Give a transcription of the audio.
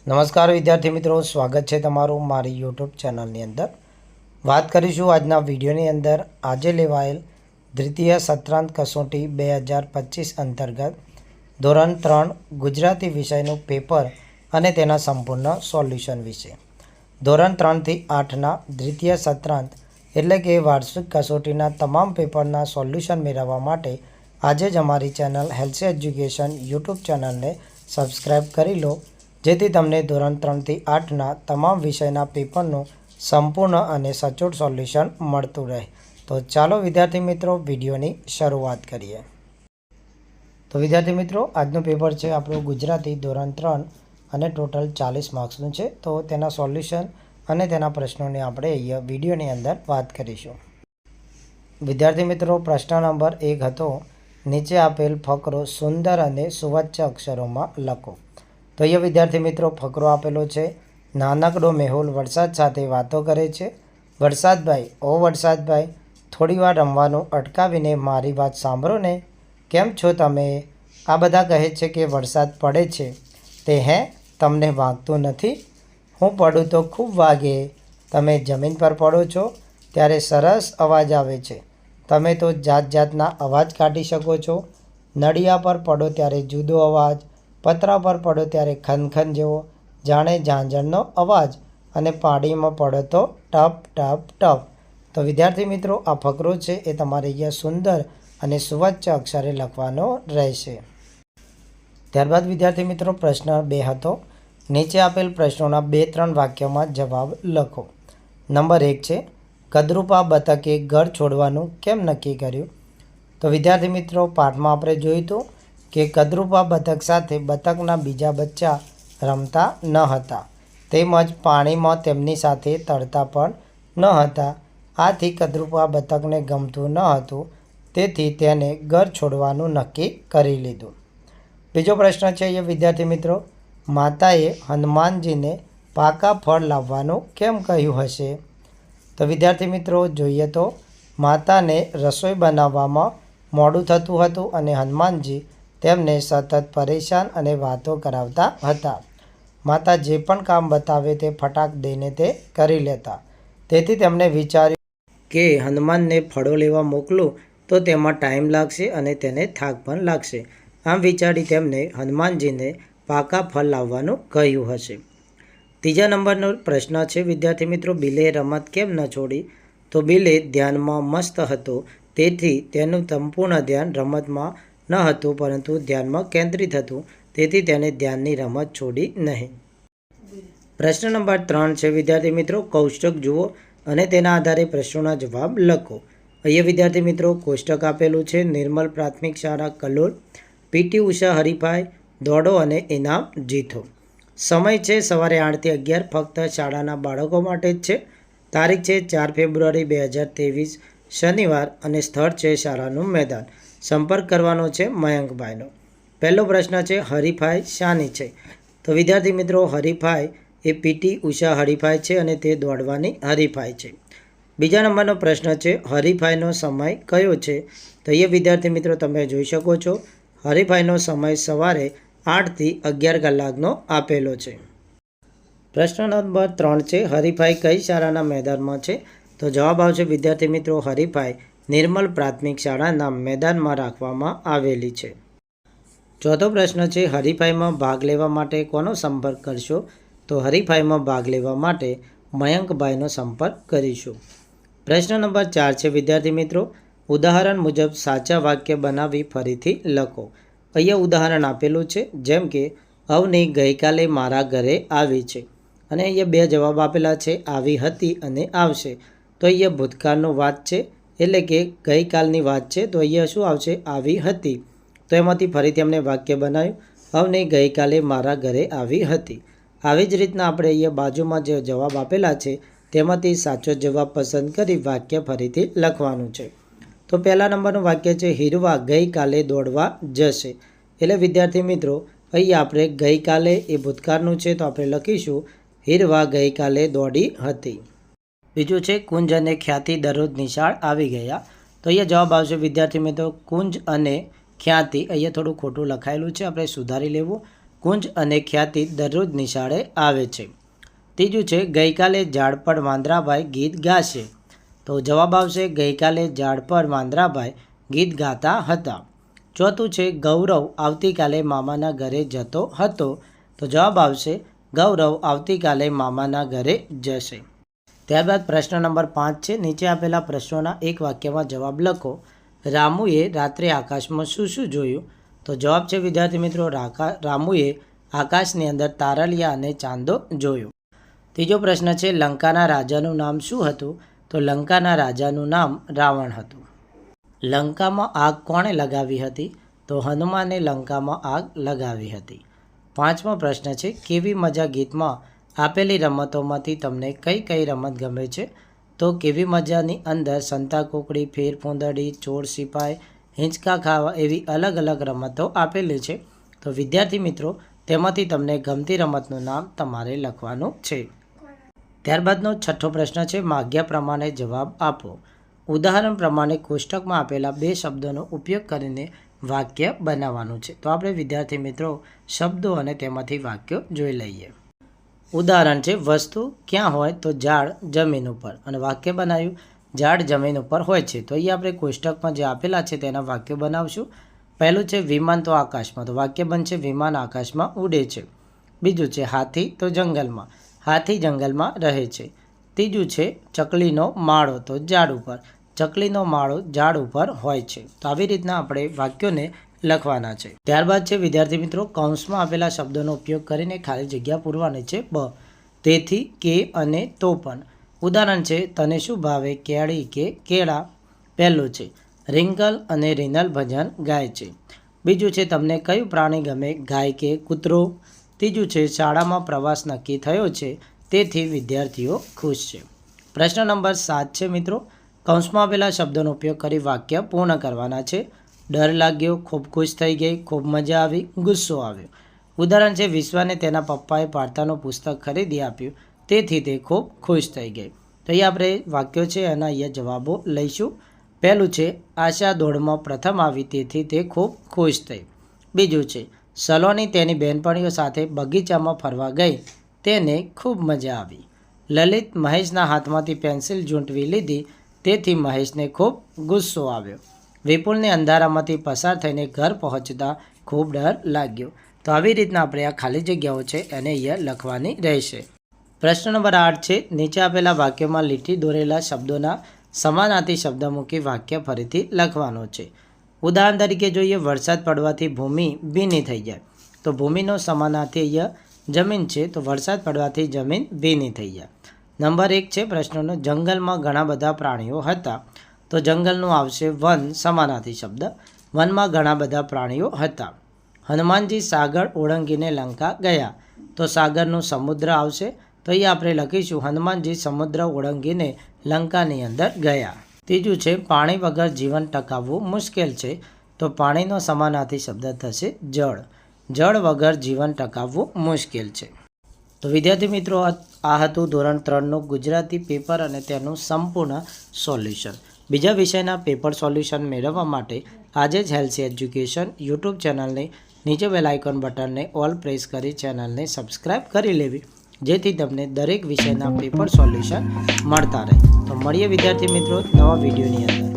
નમસ્કાર વિદ્યાર્થી મિત્રો, સ્વાગત છે તમારું મારી યુટ્યુબ ચેનલની અંદર. વાત કરીશું આજના વિડીયોની અંદર. આજે લેવાયેલ દ્વિતીય સત્રાંત કસોટી બે હજાર પચીસ અંતર્ગત ધોરણ ત્રણ, ગુજરાતી વિષયનું પેપર અને તેના સંપૂર્ણ સોલ્યુશન વિશે. ધોરણ ત્રણથી આઠના દ્વિતીય સત્રાંત એટલે કે વાર્ષિક કસોટીના તમામ પેપરના સોલ્યુશન મેળવવા માટે આજે જ અમારી ચેનલ હેલ્થ એજ્યુકેશન યુટ્યુબ ચેનલને સબસ્ક્રાઈબ કરી લો. જેથી તમને ધોરણ ત્રણથી આઠના તમામ વિષયના પેપરનું સંપૂર્ણ અને સચોટ સોલ્યુશન મળતું રહે. તો ચાલો વિદ્યાર્થી મિત્રો વિડીયોની શરૂઆત કરીએ. તો વિદ્યાર્થી મિત્રો, આજનું પેપર છે આપણું ગુજરાતી ધોરણ ત્રણ અને ટોટલ ચાલીસ માર્ક્સનું છે. તો તેના સોલ્યુશન અને તેના પ્રશ્નોની આપણે અહીંયા વિડીયોની અંદર વાત કરીશું. વિદ્યાર્થી મિત્રો, પ્રશ્ન નંબર એક હતો, નીચે આપેલ ફકરો સુંદર અને સુવચ્ચ અક્ષરોમાં લખો. તો અહીંયા વિદ્યાર્થી મિત્રો ફકરો આપેલો છે. નાનકડો મેહુલ વરસાદ સાથે વાતો કરે છે. વરસાદભાઈ, ઓ વરસાદભાઈ, થોડી વાર રમવાનું અટકાવીને મારી વાત સાંભળો ને. કેમ છો તમે? આ બધા કહે છે કે વરસાદ પડે છે. તે હે, તમને વાગતું નથી? હું પડું તો ખૂબ વાગે. તમે જમીન પર પડો છો, ત્યારે સરસ અવાજ આવે છે. તમે તો જાત જાતના અવાજ કાઢી શકો છો. નળિયા પર પડો ત્યારે જુદો અવાજ. પતરા પર પડો ત્યારે ખનખન જેવો જાણે ઝાંઝરનો અવાજ અને પાડીમાં પડો તો ટપ ટપ ટપ. તો વિદ્યાર્થી મિત્રો, આ ફકરો છે, એ તમારે અહીંયા સુંદર અને સુવચ્ચ અક્ષરે લખવાનો રહેશે. ત્યારબાદ વિદ્યાર્થી મિત્રો, પ્રશ્ન બે હતો. નીચે આપેલ પ્રશ્નોના બે, ત્રણ વાક્યોમાં જવાબ લખો. નંબર એક છે કદરૂપા બતકે ઘર છોડવાનું કેમ નક્કી કર્યું? તો વિદ્યાર્થી મિત્રો, પાઠમાં આપણે જોયું હતું કે કદરૂપા બતક સાથે બતકના બીજા બચ્ચા રમતા ન હતા. તેમજ પાણીમાં તેમની સાથે તરતા પણ ન હતા. આથી કદરૂપા બતકને ગમતું ન હતું, તેથી તેને ઘર છોડવાનું નક્કી કરી લીધું. બીજો પ્રશ્ન છે એ, વિદ્યાર્થી મિત્રો, માતાએ હનુમાનજીને પાકા ફળ લાવવાનું કેમ કહ્યું હશે? તો વિદ્યાર્થી મિત્રો, જોઈએ તો માતાને રસોઈ બનાવવામાં મોડું થતું હતું અને હનુમાનજી તેમને સતત પરેશાન અને વાતો કરાવતા હતા. માતા જે પણ કામ બતાવે તે ફટાક દઈને તે કરી લેતા. તેથી તેમણે વિચાર્યું કે હનુમાનને ફળો લેવા મોકલું તો તેમાં ટાઈમ લાગશે અને તેને થાક પણ લાગશે. આમ વિચારી તેમણે હનુમાનજીને પાકા ફળ લાવવાનું કહ્યું હશે. ત્રીજા નંબરનો પ્રશ્ન છે, વિદ્યાર્થી મિત્રો, બિલે રમત કેમ ન છોડી? તો બિલે ધ્યાનમાં મસ્ત હતો. તેથી તેનું સંપૂર્ણ ધ્યાન રમતમાં ન હતું, પરંતુ ધ્યાનમાં કેન્દ્રિત હતું. તેથી તેને ધ્યાનની રમત છોડી નહીં. પ્રશ્ન નંબર ત્રણ છે, વિદ્યાર્થી મિત્રો, કોષ્ટક જુઓ અને તેના આધારે પ્રશ્નોના જવાબ લખો. અહીંયા વિદ્યાર્થી મિત્રો, કોષ્ટક આપેલું છે, નિર્મલ પ્રાથમિક શાળા, કલોલ. પીટી ઉષા હરિભાઈ દોડો અને ઇનામ જીતો. સમય છે, સવારે આઠથી અગિયાર, ફક્ત શાળાના બાળકો માટે જ છે. તારીખ છે, ચાર ફેબ્રુઆરી બે હજાર ત્રેવીસ, શનિવાર અને સ્થળ છે, શાળાનું મેદાન. સંપર્ક કરવાનો છે મયંકભાઈનો. પહેલો પ્રશ્ન છે, હરીફાઈ શાની છે? તો વિદ્યાર્થી મિત્રો, હરીફાઈ એ પીટી ઉષા હરીફાઈ છે અને તે દોડવાની હરીફાઈ છે. બીજા નંબરનો પ્રશ્ન છે, હરીફાઈનો સમય કયો છે? તો એ વિદ્યાર્થી મિત્રો, તમે જોઈ શકો છો, હરીફાઈનો સમય સવારે આઠથી અગિયાર કલાકનો આપેલો છે. પ્રશ્ન નંબર ત્રણ છે, હરીફાઈ કઈ શાળાના મેદાનમાં છે? તો જવાબ આવશે, વિદ્યાર્થી મિત્રો, હરીફાઈ નિર્મલ પ્રાથમિક શાળાના મેદાનમાં રાખવામાં આવેલી છે. ચોથો પ્રશ્ન છે, હરીફાઈમાં ભાગ લેવા માટે કોનો સંપર્ક કરશો? તો હરીફાઈમાં ભાગ લેવા માટે મયંકભાઈનો સંપર્ક કરીશું. પ્રશ્ન નંબર ચાર છે, વિદ્યાર્થી મિત્રો, ઉદાહરણ મુજબ સાચા વાક્ય બનાવી ફરીથી લખો. અહીંયા ઉદાહરણ આપેલું છે, જેમ કે, અવની ગઈકાલે મારા ઘરે આવી છે. અને અહીંયા બે જવાબ આપેલા છે, આવી હતી અને આવશે. તો અહીંયા ભૂતકાળનો વાત છે એટલે કે ગઈકાલની વાત છે, તો અહીંયા શું આવશે? આવી હતી. તો એમાંથી ફરીથી અમને વાક્ય બનાવ્યું અમને ગઈકાલે મારા ઘરે આવી હતી. આવી જ રીતના આપણે અહીંયા બાજુમાં જે જવાબ આપેલા છે, તેમાંથી સાચો જવાબ પસંદ કરી વાક્ય ફરીથી લખવાનું છે. તો પહેલા નંબરનું વાક્ય છે, હીરવા ગઈકાલે દોડવા જશે. એટલે વિદ્યાર્થી મિત્રો, અહીં આપણે ગઈકાલે એ ભૂતકાળનું છે, તો આપણે લખીશું, હીરવા ગઈકાલે દોડી હતી. બીજું છે, કુંજ અને ખ્યાતિ દરરોજ નિશાળ આવી ગયા. તો અહીંયા જવાબ આવશે, વિદ્યાર્થી મિત્રો, કુંજ અને ખ્યાતિ. અહીંયા થોડું ખોટું લખાયેલું છે, આપણે સુધારી લેવું. કુંજ અને ખ્યાતિ દરરોજ નિશાળે આવે છે. ત્રીજું છે, ગઈકાલે ઝાડ પર વાંદરાભાઈ ગીત ગાશે. તો જવાબ આવશે, ગઈકાલે ઝાડ પર વાંદરાભાઈ ગીત ગાતા હતા. ચોથું છે, ગૌરવ આવતીકાલે મામાના ઘરે જતો હતો. તો જવાબ આવશે, ગૌરવ આવતીકાલે મામાના ઘરે જશે. ત્યારબાદ પ્રશ્ન નંબર પાંચ છે. નીચે આપેલા પ્રશ્નોના એક વાક્યમાં જવાબ લખો. રામુએ રાત્રે આકાશમાં શું શું જોયું? તો જવાબ છે, વિદ્યાર્થી મિત્રો રામુએ આકાશની અંદર તારલિયા અને ચાંદો જોયો. ત્રીજો પ્રશ્ન છે, લંકાના રાજાનું નામ શું હતું? તો લંકાના રાજાનું નામ રાવણ હતું. લંકામાં આગ કોણે લગાવી હતી? તો હનુમાને લંકામાં આગ લગાવી હતી. પાંચમો પ્રશ્ન છે, કેવી મજા ગીતમાં આપેલી રમતોમાંથી તમને કઈ કઈ રમત ગમે છે? તો કેવી મજાની અંદર સંતા કોકડી, ફેર ફૂંદડી, ચોર સિપાઈ, હિંચકા ખાવા એવી અલગ અલગ રમતો આપેલી છે. તો વિદ્યાર્થી મિત્રો, તેમાંથી તમને ગમતી રમતનું નામ તમારે લખવાનું છે. ત્યારબાદનો છઠ્ઠો પ્રશ્ન છે, માગ્યા પ્રમાણે જવાબ આપો. ઉદાહરણ પ્રમાણે કોષ્ટકમાં આપેલા બે શબ્દોનો ઉપયોગ કરીને વાક્ય બનાવવાનું છે. તો આપણે વિદ્યાર્થી મિત્રો, શબ્દો અને તેમાંથી વાક્યો જોઈ લઈએ. ઉદાહરણ છે, વસ્તુ ક્યાં હોય તો ઝાડ જમીન ઉપર. અને વાક્ય બનાવ્યું, ઝાડ જમીન ઉપર હોય છે. તો અહીંયા આપણે કોષ્ટકમાં જે આપેલા છે તેના વાક્યો બનાવશું. પહેલું છે, વિમાન તો આકાશમાં. તો વાક્ય બનશે, વિમાન આકાશમાં ઉડે છે. બીજું છે, હાથી તો જંગલમાં. હાથી જંગલમાં રહે છે. ત્રીજું છે, ચકલીનો માળો તો ઝાડ ઉપર. ચકલીનો માળો ઝાડ ઉપર હોય છે. તો આવી રીતના આપણે વાક્યોને લખવાના છે. ત્યારબાદ છે, વિદ્યાર્થી મિત્રો, કૌંસમાં આપેલા શબ્દોનો ઉપયોગ કરીને ખાલી જગ્યા પૂરવાની છે. બ. તેથી, કે અને તો પણ. ઉદાહરણ છે, તને શું ભાવે? કેળી કે કેળા? પહેલું છે રિંકલ અને રિનલ ભજન ગાય છે. બીજું છે, તમને કયું પ્રાણી ગમે? ગાય કે કૂતરો? ત્રીજું છે, શાળામાં પ્રવાસ નક્કી થયો છે, તેથી વિદ્યાર્થીઓ ખુશ છે. પ્રશ્ન નંબર સાત છે, મિત્રો, કૌંસમાં આપેલા શબ્દોનો ઉપયોગ કરી વાક્ય પૂર્ણ કરવાના છે. ડર લાગ્યો, ખૂબ ખુશ થઈ ગઈ, ખૂબ મજા આવી, ગુસ્સો આવ્યો. ઉદાહરણ છે, વિશ્વાને તેના પપ્પાએ વાર્તાનું પુસ્તક ખરીદી આપ્યું. તેથી તે ખૂબ ખુશ થઈ ગઈ. તો અહીં આપણે વાક્યો છે એના અહીંયા જવાબો લઈશું. પહેલું છે, આશા દોડમાં પ્રથમ આવી, તેથી તે ખૂબ ખુશ થઈ. બીજું છે, સલોની તેની બહેનપણીઓ સાથે બગીચામાં ફરવા ગઈ. તેને ખૂબ મજા આવી. લલિત મહેશના હાથમાંથી પેન્સિલ ઝૂંટવી લીધી. તેથી મહેશને ખૂબ ગુસ્સો આવ્યો. વિપુલને અંધારામાંથી પસાર થઈને ઘર પહોંચતા ખૂબ ડર લાગ્યો. તો આવી રીતના આપણે આ ખાલી જગ્યાઓ છે એને અહીંયા લખવાની રહેશે. પ્રશ્ન નંબર આઠ છે, નીચે આપેલા વાક્યમાં લીટી દોરેલા શબ્દોના સમાનાર્થી શબ્દ મૂકી વાક્ય ફરીથી લખવાનો છે. ઉદાહરણ તરીકે જોઈએ, વરસાદ પડવાથી ભૂમિ ભીની થઈ જાય. તો ભૂમિનો સમાનાર્થી અહીંયા જમીન છે, તો વરસાદ પડવાથી જમીન ભીની થઈ જાય. નંબર એક છે, પ્રશ્નનો, જંગલમાં ઘણા બધા પ્રાણીઓ હતા. તો જંગલનું આવશે વન સમાનાર્થી શબ્દ. વનમાં ઘણા બધા પ્રાણીઓ હતા. હનુમાનજી સાગર ઓળંગીને લંકા ગયા. તો સાગરનું સમુદ્ર આવશે. તો એ આપણે લખીશું, હનુમાનજી સમુદ્ર ઓળંગીને લંકાની અંદર ગયા. ત્રીજું છે, પાણી વગર જીવન ટકાવવું મુશ્કેલ છે. તો પાણીનો સમાનાર્થી શબ્દ થશે, જળ. જળ વગર જીવન ટકાવવું મુશ્કેલ છે. તો વિદ્યાર્થી મિત્રો, આ હતું ધોરણ ત્રણનું ગુજરાતી પેપર અને તેનું સંપૂર્ણ સોલ્યુશન. બીજા વિષયના પેપર સોલ્યુશન મેળવવા માટે આજે જ હેલ્સી એજ્યુકેશન યુટ્યુબ ચેનલને નીચે બેલ આઇકોન બટનને ઓલ પ્રેસ કરી ચેનલને સબસ્ક્રાઇબ કરી લેવી. જેથી તમને દરેક વિષયના પેપર સોલ્યુશન મળતા રહે. તો મળીએ વિદ્યાર્થી મિત્રો નવા વિડીયોની અંદર.